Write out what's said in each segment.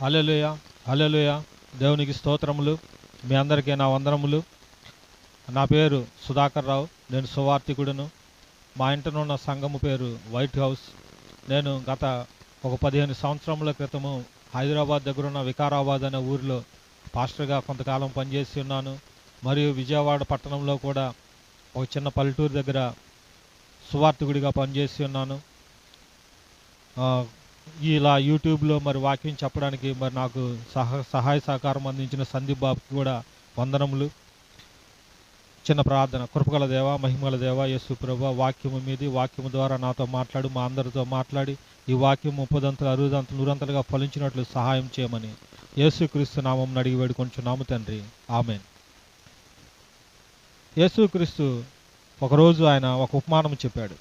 హల్లెలూయ హల్లెలూయ. దేవునికి స్తోత్రములు. మీ అందరికీ నా వందనములు. నా పేరు సుధాకర్ రావు. నేను సువార్థికుడును. మా ఇంటనున్న సంఘము పేరు వైట్ హౌస్ నేను గత ఒక పదిహేను సంవత్సరముల క్రితము హైదరాబాద్ దగ్గర ఉన్న వికారాబాద్ అనే ఊరిలో పాస్టర్గా కొంతకాలం పనిచేసి ఉన్నాను. మరియు విజయవాడ పట్టణంలో కూడా ఒక చిన్న పల్లెటూరు దగ్గర సువార్థికుడిగా పనిచేసి ఉన్నాను. ఇలా యూట్యూబ్లో మరి వాక్యం చెప్పడానికి మరి నాకు సహ సహాయ సహకారం అందించిన సందీప్ బాబుకి కూడా వందనములు. చిన్న ప్రార్థన. కృపగల దేవ మహిమగల దేవ యేసు ప్రభ వాక్యము మీది వాక్యము ద్వారా నాతో మాట్లాడు మా అందరితో మాట్లాడి ఈ వాక్యం ముప్పదంతలు అరుదంతలు నూరంతలుగా ఫలించినట్లు సహాయం చేయమని యేసుక్రీస్తు నామం అడిగి వేడుకొంచున్నాము తండ్రి. ఆమెన్. యేసుక్రీస్తు ఒకరోజు ఆయన ఒక ఉపమానం చెప్పాడు.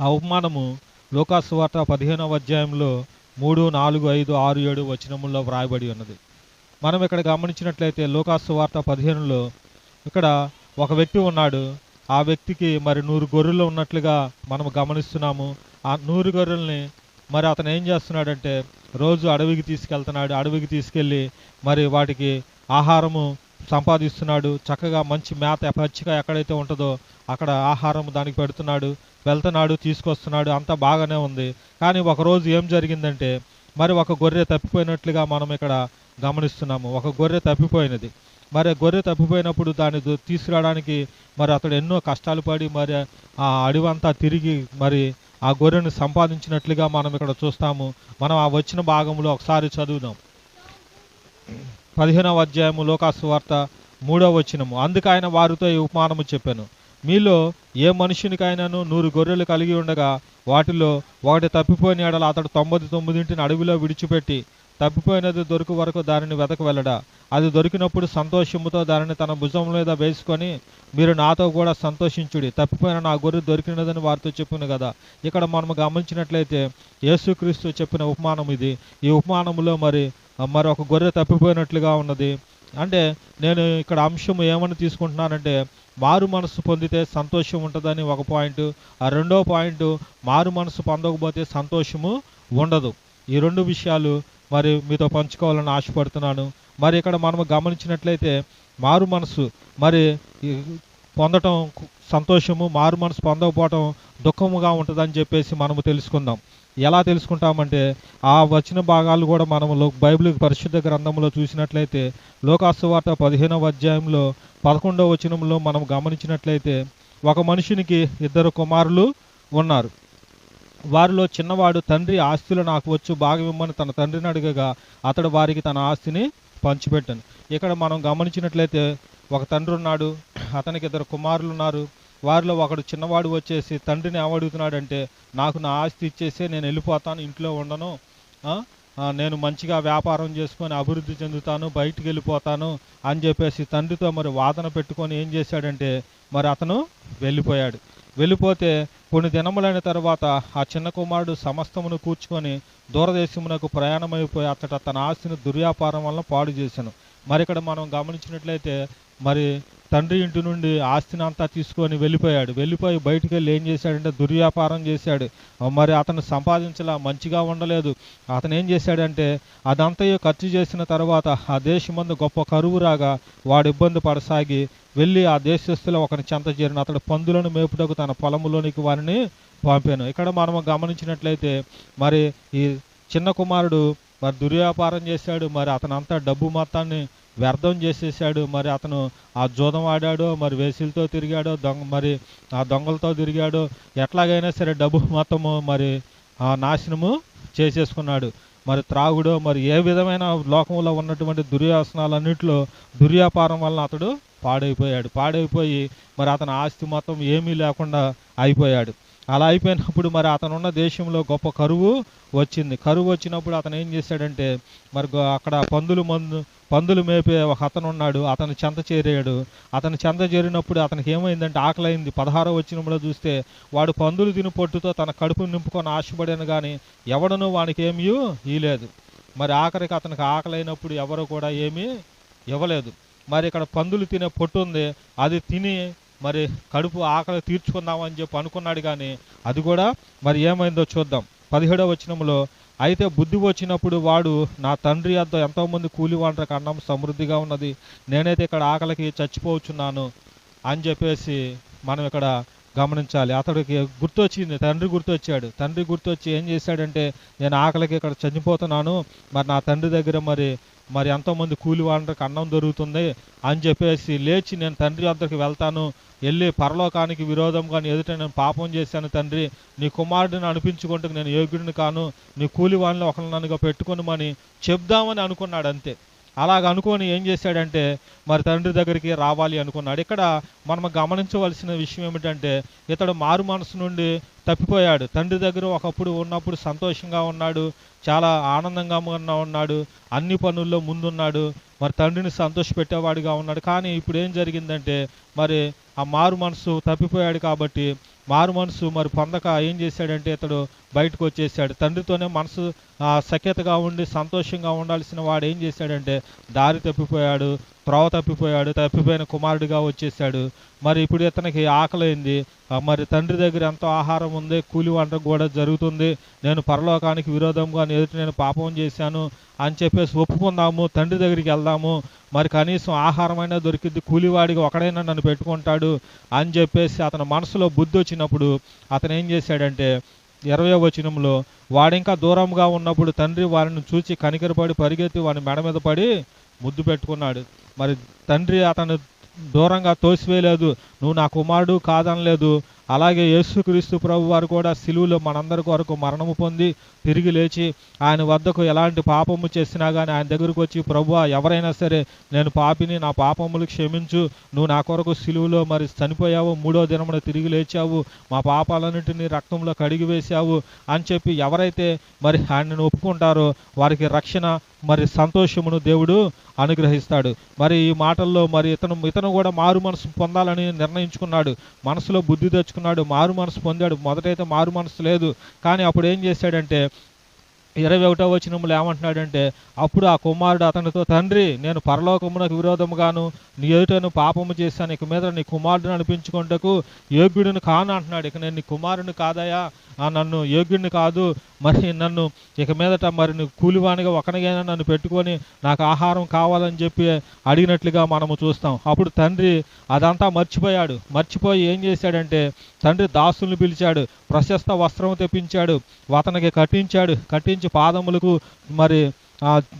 ఆ ఉపమానము లోకాసువార్త పదిహేనవ అధ్యాయంలో మూడు నాలుగు ఐదు ఆరు ఏడు వచనముల్లో వ్రాయబడి ఉన్నది. మనం ఇక్కడ గమనించినట్లయితే లోకాసువార్త పదిహేనులో ఇక్కడ ఒక వ్యక్తి ఉన్నాడు. ఆ వ్యక్తికి మరి నూరు గొర్రెలు ఉన్నట్లుగా మనం గమనిస్తున్నాము. ఆ నూరు గొర్రెల్ని మరి అతను ఏం చేస్తున్నాడంటే రోజు అడవికి తీసుకెళ్తున్నాడు. అడవికి తీసుకెళ్ళి మరి వాటికి ఆహారము సంపాదిస్తున్నాడు చక్కగా మంచి మేత పచ్చిగా ఎక్కడైతే ఉంటుందో అక్కడ ఆహారం దానికి పెడుతున్నాడు వెళ్తున్నాడు తీసుకొస్తున్నాడు అంతా బాగానే ఉంది. కానీ ఒకరోజు ఏం జరిగిందంటే మరి ఒక గొర్రె తప్పిపోయినట్లుగా మనం ఇక్కడ గమనిస్తున్నాము. ఒక గొర్రె తప్పిపోయినది. మరి గొర్రె తప్పిపోయినప్పుడు దాన్ని తీసుకురావడానికి మరి అతడు ఎన్నో కష్టాలు పడి మరి ఆ అడివంతా తిరిగి మరి ఆ గొర్రెను సంపాదించినట్లుగా మనం ఇక్కడ చూస్తాము. మనం ఆ వచ్చిన భాగంలో ఒకసారి చదువుదాం. పదిహేనవ అధ్యాయము లోకాసు వార్త మూడవ వచనము. అందుకు ఆయన వారితో ఈ ఉపమానము చెప్పాను. మీలో ఏ మనుషునికైనాను నూరు గొర్రెలు కలిగి ఉండగా వాటిలో ఒకటి తప్పిపోయిన ఎడల అతడు తొంభై తొమ్మిదింటిని అడవిలో విడిచిపెట్టి తప్పిపోయినది దొరికి వరకు దానిని వెతక వెళ్ళడా? అది దొరికినప్పుడు సంతోషముతో దానిని తన భుజం మీద వేసుకొని మీరు నాతో కూడా సంతోషించుడి. తప్పిపోయిన నా గొర్రె దొరికినదని వారితో చెప్పును కదా. ఇక్కడ మనం గమనించినట్లయితే యేసుక్రీస్తు చెప్పిన ఉపమానం ఇది. ఈ ఉపమానములో మరి మరి ఒక గొర్రె తప్పిపోయినట్లుగా ఉన్నది. అంటే నేను ఇక్కడ అంశం ఏమని తీసుకుంటున్నానంటే మారు మనసు పొందితే సంతోషం ఉంటుందని ఒక పాయింట్. ఆ రెండో పాయింట్ మారు మనసు పొందకపోతే సంతోషము ఉండదు. ఈ రెండు విషయాలు మరి మీతో పంచుకోవాలని ఆశపడుతున్నాను. మరి ఇక్కడ మనం గమనించినట్లయితే మారు మనసు మరి పొందటం సంతోషము మారు మనసు పొందకపోవటం దుఃఖముగా ఉంటుందని చెప్పేసి మనము తెలుసుకుందాం. ఎలా తెలుసుకుంటామంటే ఆ వచ్చిన భాగాలు కూడా మనము బైబిల్ పరిశుద్ధ గ్రంథంలో చూసినట్లయితే లోకాసువార్త పదిహేనవ అధ్యాయంలో పదకొండవ వచనంలో మనం గమనించినట్లయితే ఒక మనుషునికి ఇద్దరు కుమారులు ఉన్నారు. వారిలో చిన్నవాడు తండ్రి ఆస్తులు నాకు వచ్చు భాగం ఇమ్మని తన తండ్రిని అడగగా అతడు వారికి తన ఆస్తిని పంచిపెట్టాను. ఇక్కడ మనం గమనించినట్లయితే ఒక తండ్రి ఉన్నాడు అతనికి ఇద్దరు కుమారులు ఉన్నారు. వారిలో ఒకడు చిన్నవాడు వచ్చేసి తండ్రిని ఏమడుగుతున్నాడంటే నాకు నా ఆస్తి ఇచ్చేసే నేను వెళ్ళిపోతాను ఇంట్లో ఉండను. నేను మంచిగా వ్యాపారం చేసుకొని అభివృద్ధి చెందుతాను బయటికి వెళ్ళిపోతాను అని చెప్పేసి తండ్రితో మరి వాదన పెట్టుకొని ఏం చేశాడంటే మరి అతను వెళ్ళిపోయాడు. వెళ్ళిపోతే కొన్ని దినములైన తర్వాత ఆ చిన్న కుమారుడు సమస్తమును కూర్చుకొని దూరదేశమునకు ప్రయాణమైపోయి అతట తన ఆస్తిని దుర్వ్యాపారం వలన పాడు చేశాను. మరి ఇక్కడ మనం గమనించినట్లయితే మరి తండ్రి ఇంటి నుండి ఆస్తిని అంతా తీసుకొని వెళ్ళిపోయాడు. వెళ్ళిపోయి బయటికి వెళ్ళి ఏం చేశాడంటే దుర్వ్యాపారం చేశాడు. మరి అతను సంపాదించలా మంచిగా ఉండలేదు. అతను ఏం చేశాడంటే అదంతయో ఖర్చు చేసిన తర్వాత ఆ దేశమందు గొప్ప కరువు రాగా వాడు ఇబ్బంది పడసాగి వెళ్ళి ఆ దేశస్తులో ఒకని చెంత చేరిన అతడు పందులను మేపుటకు తన పొలములోనికి వారిని పంపాను. ఇక్కడ మనం గమనించినట్లయితే మరి ఈ చిన్న కుమారుడు మరి దుర్వ్యాపారం చేశాడు. మరి అతను అంతా డబ్బు మొత్తాన్ని వ్యర్థం చేసేసాడు. మరి అతను ఆ జూదం ఆడాడు మరి వేసులతో తిరిగాడు దొంగ మరి ఆ దొంగలతో తిరిగాడు ఎట్లాగైనా సరే డబ్బు మొత్తము మరి ఆ నాశనము చేసేసుకున్నాడు. మరి త్రాగుడు మరి ఏ విధమైన లోకంలో ఉన్నటువంటి దుర్యాసనాలన్నింటిలో దుర్యాపారం వలన అతడు పాడైపోయాడు. పాడైపోయి మరి అతని ఆస్తి మొత్తం ఏమీ లేకుండా అయిపోయాడు. అలా అయిపోయినప్పుడు మరి అతనున్న దేశంలో గొప్ప కరువు వచ్చింది. కరువు వచ్చినప్పుడు అతను ఏం చేశాడంటే మరి గో- అక్కడ పందులు మందు పందులు మేపే ఒక అతను ఉన్నాడు అతను చెంత చేరాడు. అతను చెంత చేరినప్పుడు అతనికి ఏమైందంటే ఆకలైంది. పదహారో వచ్చినప్పుడు చూస్తే వాడు పందులు తిని పొట్టుతో తన కడుపు నింపుకొని ఆశపడాను కానీ ఎవడనూ వానికి ఏమీ ఇయలేదు మరి ఆఖరికి అతనికి ఆకలైనప్పుడు ఎవరు కూడా ఏమీ ఇవ్వలేదు. మరి ఇక్కడ పందులు తినే పొట్టు ఉంది. అది తిని మరి కడుపు ఆకలి తీర్చుకుందామని చెప్పి అనుకున్నాడు కానీ అది కూడా మరి ఏమైందో చూద్దాం. పదిహేడవ వచనంలో అయితే బుద్ధి వచ్చినప్పుడు వాడు నా తండ్రి వద్ద ఎంతోమంది కూలి వాళ్ళకి అన్నం సమృద్ధిగా ఉన్నది. నేనైతే ఇక్కడ ఆకలికి చచ్చిపోవచ్చున్నాను అని చెప్పేసి మనం ఇక్కడ గమనించాలి. అతడికి గుర్తొచ్చింది తండ్రి గుర్తొచ్చాడు. తండ్రి గుర్తొచ్చి ఏం చేశాడంటే నేను ఆకలికి ఇక్కడ చనిపోతున్నాను. మరి నా తండ్రి దగ్గర మరి మరి ఎంతోమంది కూలి వాళ్ళకి అన్నం దొరుకుతుంది అని చెప్పేసి లేచి నేను తండ్రి వద్దకు వెళ్తాను. వెళ్ళి పరలోకానికి విరోధం కానీ ఎదుట నేను పాపం చేశాను తండ్రి. నీ కుమారుడిని అనిపించుకుంటూ నేను యోగ్యుడిని కాను. నీ కూలి వాళ్ళని ఒకరిని నన్నుగా పెట్టుకొనమని చెప్దామని అనుకున్నాడు అంతే. అలాగ అనుకొని ఏం చేశాడంటే మరి తండ్రి దగ్గరికి రావాలి అనుకున్నాడు. ఇక్కడ మనం గమనించవలసిన విషయం ఏమిటంటే ఇతడు మారు మనసు నుండి తప్పిపోయాడు. తండ్రి దగ్గర ఒకప్పుడు ఉన్నప్పుడు సంతోషంగా ఉన్నాడు చాలా ఆనందంగా ఉన్నాడు అన్ని పనుల్లో ముందున్నాడు మరి తండ్రిని సంతోషపెట్టేవాడిగా ఉన్నాడు. కానీ ఇప్పుడు ఏం జరిగిందంటే మరి ఆ మారు మనసు తప్పిపోయాడు కాబట్టి మారు మనసు మరి పొందక ఏం చేశాడంటే ఇతడు బయటకు వచ్చేసాడు. తండ్రితోనే మనసు ఆ, సఖ్యతగా ఉండి సంతోషంగా ఉండాల్సిన వాడు ఏం చేశాడంటే దారి తప్పిపోయాడు. త్రోవ తప్పిపోయాడు తప్పిపోయిన కుమారుడిగా వచ్చేసాడు మరి ఇప్పుడు ఇతనికి ఆకలైంది. మరి తండ్రి దగ్గర ఎంతో ఆహారం ఉంది కూలి వంట కూడా జరుగుతుంది. నేను పరలోకానికి విరోధంగా ఎదుటి నేను పాపం చేశాను అని చెప్పేసి ఒప్పుకుందాము తండ్రి దగ్గరికి వెళ్దాము. మరి కనీసం ఆహారమైనా దొరికింది కూలివాడిగా ఒకడైనా నన్ను పెట్టుకుంటాడు అని చెప్పేసి అతని మనసులో బుద్ధి వచ్చినప్పుడు అతను ఏం చేశాడంటే ఇరవై వచనంలో వాడింకా దూరంగా ఉన్నప్పుడు తండ్రి వారిని చూచి కనికరపడి పరిగెత్తి వాని మెడ మీద పడి ముద్దు పెట్టుకున్నాడు. మరి తండ్రి అతను దూరంగా తోసివేయలేదు. నువ్వు నా కుమారుడు కాదనలేదు. అలాగే యేసుక్రీస్తు ప్రభు వారు కూడా సిలువులో మనందరి కొరకు మరణము పొంది తిరిగి లేచి ఆయన వద్దకు ఎలాంటి పాపము చేసినా కానీ ఆయన దగ్గరకు వచ్చి ప్రభు ఎవరైనా సరే నేను పాపిని నా పాపములు క్షమించు. నువ్వు నా కొరకు సిలువులో మరి చనిపోయావు. మూడో దినమున తిరిగి లేచావు. మా పాపాలన్నింటినీ రక్తంలో కడిగి వేశావు అని చెప్పి ఎవరైతే మరి ఆయనను ఒప్పుకుంటారో వారికి రక్షణ మరి సంతోషమును దేవుడు అనుగ్రహిస్తాడు. మరి ఈ మాటల్లో మరి ఇతను ఇతను కూడా మారు మనసు పొందాలని నిర్ణయించుకున్నాడు. మనసులో బుద్ధి తెచ్చుకున్నాడు. మారు మనసు పొందాడు. మొదటైతే మారు మనసు లేదు. కానీ అప్పుడు ఏం చేశాడంటే ఇరవై ఒకటో వచనంలో ఏమంటున్నాడంటే అప్పుడు ఆ కుమారుడు అతనితో తండ్రి నేను పరలోకమునకు విరోధముగాను నీ ఎదుటను పాపము చేశాను. ఇక మీద నీ కుమారుడిని అనిపించుకుంటకు యోగ్యుడిని కాను అంటున్నాడు. ఇక నేను నీ కుమారుని కాదయా నన్ను యోగ్యుడిని కాదు మరి నన్ను ఇక మీదట మరి నీ కూలివానిగా ఒకనిగైనా నన్ను పెట్టుకొని నాకు ఆహారం కావాలని చెప్పి అడిగినట్లుగా మనము చూస్తాం. అప్పుడు తండ్రి అదంతా మర్చిపోయాడు. మర్చిపోయి ఏం చేశాడంటే తండ్రి దాసుల్ని పిలిచాడు ప్రశస్త వస్త్రం తెప్పించాడు అతనికి కట్టించాడు కట్టించి పాదములకు మరి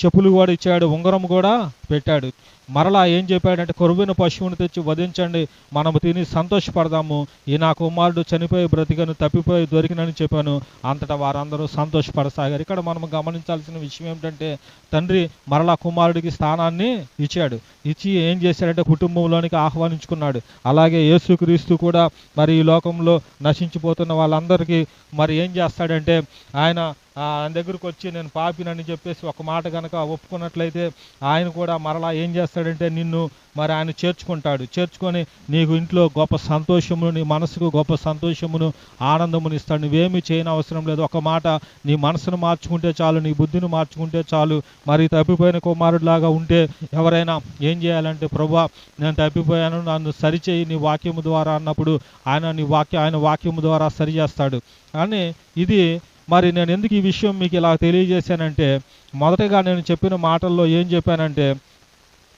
చెప్పులు కూడా ఇచ్చాడు ఉంగరం కూడా పెట్టాడు. మరలా ఏం చెప్పాడంటే కొరువైన పశువుని తెచ్చి వధించండి మనము తిని సంతోషపడదాము. ఈ నా కుమారుడు చనిపోయి బ్రతికను తప్పిపోయి దొరికినని చెప్పాను. అంతటా వారందరూ సంతోషపడసాగారు. ఇక్కడ మనం గమనించాల్సిన విషయం ఏమిటంటే తండ్రి మరలా కుమారుడికి స్థానాన్ని ఇచ్చాడు. ఇచ్చి ఏం చేశాడంటే కుటుంబంలోనికి ఆహ్వానించుకున్నాడు. అలాగే యేసుక్రీస్తు కూడా మరి ఈ లోకంలో నశించిపోతున్న వాళ్ళందరికీ మరి ఏం చేస్తాడంటే ఆయన ఆయన దగ్గరకు వచ్చి నేను పాపినని చెప్పేసి ఒక మాట కనుక ఒప్పుకున్నట్లయితే ఆయన కూడా మరలా ఏం చేస్తాడంటే నిన్ను మరి ఆయన చేర్చుకుంటాడు. చేర్చుకొని నీకు ఇంట్లో గొప్ప సంతోషమును నీ మనసుకు గొప్ప సంతోషమును ఆనందమును ఇస్తాడు. నువ్వేమీ చేయని అవసరం లేదు. ఒక మాట నీ మనసును మార్చుకుంటే చాలు నీ బుద్ధిని మార్చుకుంటే చాలు. మరి తప్పిపోయిన కుమారుడిలాగా ఉంటే ఎవరైనా ఏం చేయాలంటే ప్రభా నేను తప్పిపోయాను నన్ను సరిచేయి నీ వాక్యము ద్వారా అన్నప్పుడు ఆయన నీ వాక్య ఆయన వాక్యము ద్వారా సరి చేస్తాడు కానీ ఇది మరి నేను ఎందుకు ఈ విషయం మీకు ఇలా తెలియజేశానంటే మొదటగా నేను చెప్పిన మాటల్లో ఏం చెప్పానంటే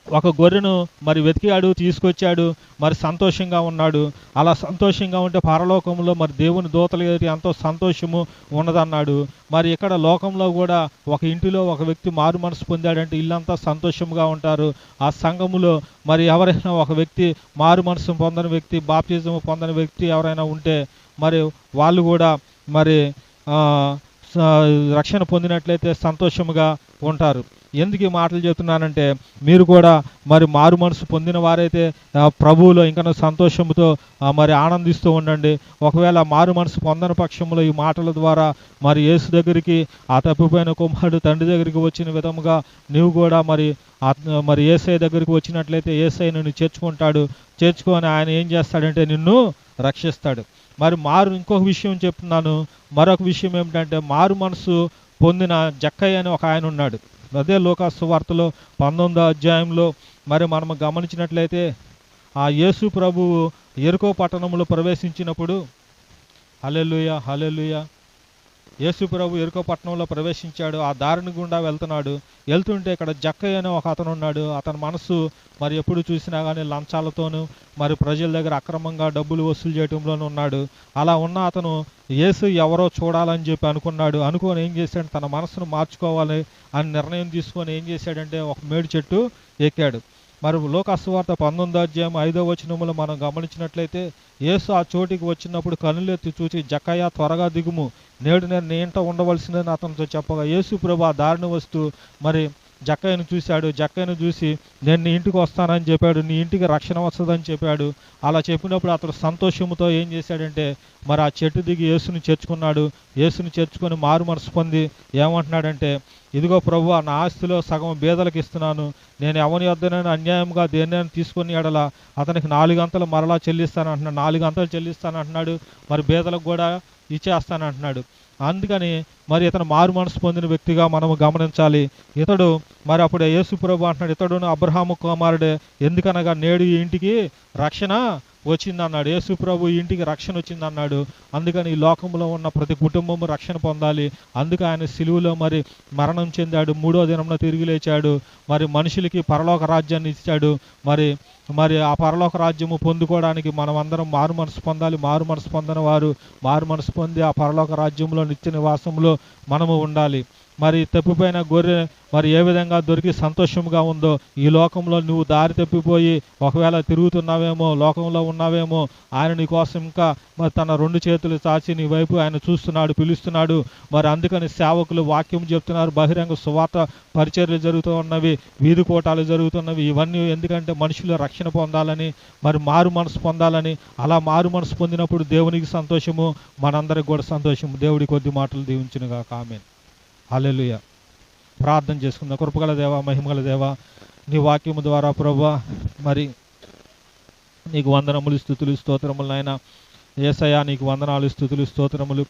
ఒక గొర్రెను మరి వెతికాడు తీసుకొచ్చాడు మరి సంతోషంగా ఉన్నాడు. అలా సంతోషంగా ఉంటే పరలోకంలో మరి దేవుని దూతలు ఎదుటి ఎంతో సంతోషము ఉన్నదన్నాడు. మరి ఇక్కడ లోకంలో కూడా ఒక ఇంటిలో ఒక వ్యక్తి మారు మనసు పొందాడంటే ఇల్లంతా సంతోషంగా ఉంటారు. ఆ సంఘములో మరి ఎవరైనా ఒక వ్యక్తి మారు మనసు పొందని వ్యక్తి బాప్తిజం పొందని వ్యక్తి ఎవరైనా ఉంటే మరి వాళ్ళు కూడా మరి రక్షణ పొందినట్లయితే సంతోషముగా ఉంటారు. ఎందుకు ఈ మాటలు చెప్తున్నానంటే మీరు కూడా మరి మారు మనసు పొందిన వారైతే ప్రభువులో ఇంకా సంతోషంతో మరి ఆనందిస్తూ ఉండండి. ఒకవేళ మారు మనసు పొందని పక్షంలో ఈ మాటల ద్వారా మరి యేసు దగ్గరికి ఆ తప్పిపోయిన కుమారుడు తండ్రి దగ్గరికి వచ్చిన విధముగా నీవు కూడా మరి మరి ఏసఐ దగ్గరికి వచ్చినట్లయితే ఏసఐ నిన్ను చేర్చుకుంటాడు. చేర్చుకొని ఆయన ఏం చేస్తాడంటే నిన్ను రక్షిస్తాడు. మరి మారు ఇంకొక విషయం చెప్తున్నాను. మరొక విషయం ఏమిటంటే మారు మనసు పొందిన జక్కయ్య అని ఒక ఆయన ఉన్నాడు. అదే లోకాసు వార్తలో పంతొమ్మిదో అధ్యాయంలో మరి మనం గమనించినట్లయితే ఆ యేసు ప్రభువు ఎరుకో పట్టణంలో ప్రవేశించినప్పుడు హలెలుయ హలెలుయ యేసు ప్రభు ప్రవేశించాడు. ఆ దారిని గుండా వెళ్తున్నాడు. వెళ్తుంటే ఇక్కడ జక్కయ్య అనే ఒక అతను ఉన్నాడు. అతని మనసు మరి ఎప్పుడు చూసినా కానీ లంచాలతోనూ మరి ప్రజల దగ్గర అక్రమంగా డబ్బులు వసూలు చేయడంలోనూ ఉన్నాడు. అలా ఉన్న అతను యేసు ఎవరో చూడాలని చెప్పి అనుకున్నాడు. అనుకొని ఏం చేశాడు? తన మనసును మార్చుకోవాలి అని నిర్ణయం తీసుకొని ఏం చేశాడంటే ఒక మేడి చెట్టు ఎక్కాడు. మరి లోకాసువార్త పంతొమ్మిదో అధ్యాయం ఐదో వచనములు మనం గమనించినట్లయితే యేసు ఆ చోటికి వచ్చినప్పుడు కనులెత్తి చూచి జక్కయ్య త్వరగా దిగుము. నేడు నేను నీ ఇంట ఉండవలసిందని అతనితో చెప్పగా యేసు ప్రభు ఆ దారిని వస్తూ మరి జక్కయ్యను చూశాడు. జక్కయ్యను చూసి నేను నీ ఇంటికి వస్తానని చెప్పాడు. నీ ఇంటికి రక్షణ వస్తుందని చెప్పాడు. అలా చెప్పినప్పుడు అతడు సంతోషంతో ఏం చేశాడంటే మరి ఆ చెట్టు దిగి యేసుని చేర్చుకున్నాడు. యేసుని చేర్చుకొని మారు మనసు పొంది. ఏమంటున్నాడంటే ఇదిగో ప్రభు నా ఆస్తిలో సగం బీదలకు ఇస్తున్నాను. నేను ఎవరి వద్దనైనా అన్యాయంగా దేన్నైనా తీసుకొని ఎడల అతనికి నాలుగు అంతలు మరలా చెల్లిస్తాను అంటున్నాడు నాలుగు అంతలు చెల్లిస్తాను అంటున్నాడు మరి బీదలకు కూడా ఇచ్చేస్తాను అంటున్నాడు అందుకని మరి ఇతను మారు మనసు పొందిన వ్యక్తిగా మనము గమనించాలి. ఇతడు మరి అప్పుడు యేసు ప్రభు అంటున్నాడు ఇతడు అబ్రహాము కుమారుడే ఎందుకనగా నేడు ఈ ఇంటికి రక్షణ వచ్చిందన్నాడు. యేసు ప్రభు ఇంటికి రక్షణ వచ్చిందన్నాడు. అందుకని ఈ లోకంలో ఉన్న ప్రతి కుటుంబము రక్షణ పొందాలి. అందుకే ఆయన సిలువులో మరి మరణం చెందాడు. మూడో దినంలో తిరిగి లేచాడు. మరి మనుషులకి పరలోక రాజ్యాన్ని ఇచ్చాడు. మరి మరి ఆ పరలోక రాజ్యము పొందుకోవడానికి మనం అందరం మారు మనసు పొందాలి. మారు మనసు పొందని వారు మారు మనసు పొంది ఆ పరలోక రాజ్యంలో నిత్య నివాసంలో మనము ఉండాలి. మరి తప్పిపోయిన గొర్రె మరి ఏ విధంగా దొరికి సంతోషంగా ఉందో ఈ లోకంలో నువ్వు దారి తప్పిపోయి ఒకవేళ తిరుగుతున్నావేమో లోకంలో ఉన్నావేమో ఆయన నీ కోసం ఇంకా మరి తన రెండు చేతులు చాచి నీ వైపు ఆయన చూస్తున్నాడు పిలుస్తున్నాడు. మరి అందుకని సేవకులు వాక్యం చెప్తున్నారు బహిరంగ సువార్త పరిచర్యలు జరుగుతూ ఉన్నవి వీధి కోటాలు జరుగుతున్నవి ఇవన్నీ ఎందుకంటే మనుషులు రక్షణ పొందాలని మరి మారు మనసు పొందాలని అలా మారు మనసు పొందినప్పుడు దేవునికి సంతోషము మనందరికి కూడా సంతోషము. దేవుడి కొద్ది మాటలు దీవించునుగా కామెంట్ అల్లెలుయ ప్రార్థన చేసుకుందాం. కృపగల దేవ మహిమగల దేవ నీ వాక్యము ద్వారా ప్రభా మరి నీకు వందనములు స్థుతులు స్తోత్రములు నాయన. ఏసయ్యా నీకు వందనాలు స్థుతులు స్తోత్రములు.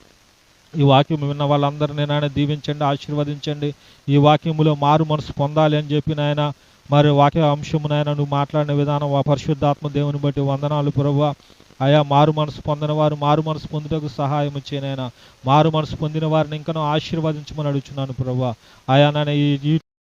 ఈ వాక్యం విన్న వాళ్ళందరినీ నాయన దీవించండి ఆశీర్వదించండి. ఈ వాక్యములో మారు మనసు పొందాలి అని చెప్పి నాయన మరి వాక్య అంశమునైనా నువ్వు మాట్లాడిన విధానం ఆ పరిశుద్ధాత్మ దేవుని బట్టి వందనాలు ప్రభా. అయా మారు మనసు పొందిన వారు మారు మనసు పొందుటకు సహాయం చేయనైనా మారు మనసు పొందిన వారిని ఇంకనూ ఆశీర్వదించమని అడుగుచున్నాను ప్రభా. ఆయా నన్ను ఈ